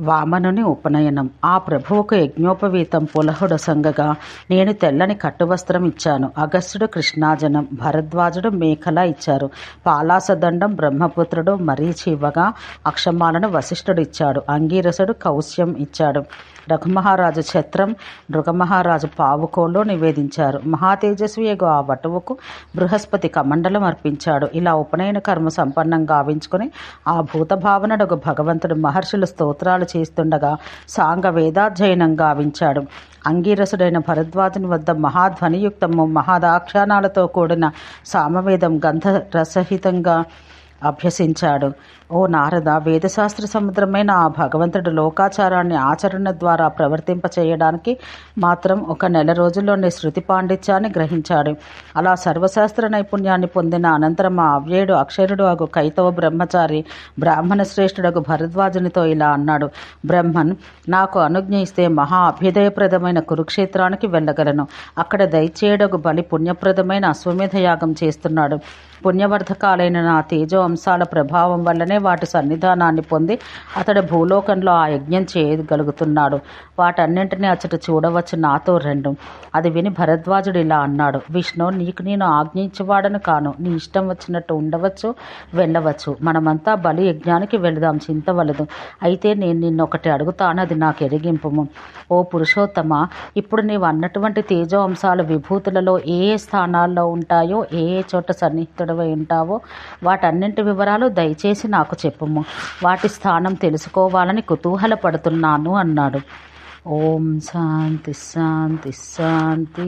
వామనుని ఉపనయనం. ఆ ప్రభువుకు యజ్ఞోపవీతం పులహుడసంగగా నేను తెల్లని కట్టువస్త్రం ఇచ్చాను. అగస్త్యుడు కృష్ణాజనం భరద్వాజుడు మేఖల ఇచ్చారు. పాలాసదండం బ్రహ్మపుత్రుడు మరీచి ఇవ్వగా అక్షమాలను వశిష్ఠుడు ఇచ్చాడు. అంగీరసుడు కౌశ్యం ఇచ్చాడు. రఘుమహారాజు ఛత్రం మృగమహారాజు పావుకోళ్ళు నివేదించారు. మహాతేజస్వియగు ఆ వటువుకు బృహస్పతి కమండలం అర్పించాడు. ఇలా ఉపనయన కర్మ సంపన్నం గావించుకుని ఆ భూతభావనడగు భగవంతుడు మహర్షులు స్తోత్రాలు చేస్తుండగా సాంగ వేదాధ్యయనం గావించాడు. అంగీరసుడైన భరద్వాజుని వద్ద మహాధ్వనియుక్తము మహాదాక్షాణాలతో కూడిన సామవేదం గంధ రసహితంగా అభ్యసించాడు. ఓ నారద వేదశాస్త్ర సముద్రమైన ఆ భగవంతుడు లోకాచారాన్ని ఆచరణ ద్వారా ప్రవర్తింప చేయడానికి మాత్రం ఒక నెల రోజుల్లోనే శృతి పాండిత్యాన్ని గ్రహించాడు. అలా సర్వశాస్త్ర నైపుణ్యాన్ని పొందిన అనంతరం ఆ అవ్యయుడు అక్షరుడు అగు కైతవ బ్రహ్మచారి బ్రాహ్మణ శ్రేష్ఠుడగు భరద్వాజునితో ఇలా అన్నాడు. బ్రహ్మన్ నాకు అనుజ్ఞ ఇస్తే మహా అభ్యుదయప్రదమైన కురుక్షేత్రానికి వెళ్ళగలను. అక్కడ దయచేయడగు బలి పుణ్యప్రదమైన అశ్వమేధ యాగం చేస్తున్నాడు. పుణ్యవర్ధకాలైన నా తేజో అంశాల ప్రభావం వల్లనే వాటి సన్నిధానాన్ని పొంది అతడు భూలోకంలో ఆ యజ్ఞం చేయగలుగుతున్నాడు. వాటన్నింటినీ అచ్చట చూడవచ్చు నాతో రెండు. అది విని భరద్వాజుడు ఇలా అన్నాడు విష్ణు నీకు నేను ఆజ్ఞించేవాడను కాను. నీ ఇష్టం వచ్చినట్టు ఉండవచ్చు వెళ్ళవచ్చు. మనమంతా బలి యజ్ఞానికి వెళదాం చింతవలదు అయితే నేను నిన్ను ఒకటి అడుగుతాను అది నాకు ఎరిగింపుము. ఓ పురుషోత్తమ ఇప్పుడు నీవు అన్నటువంటి తేజో అంశాల విభూతులలో ఏ ఏ స్థానాల్లో ఉంటాయో ఏ ఏ చోట సన్నిహితుడవై ఉంటావో వాటన్నింటి వివరాలు దయచేసి నాకు చెప్పుము. వాటి స్థానం తెలుసుకోవాలని కుతూహలపడుతున్నాను అన్నాడు. ఓం శాంతి శాంతి శాంతి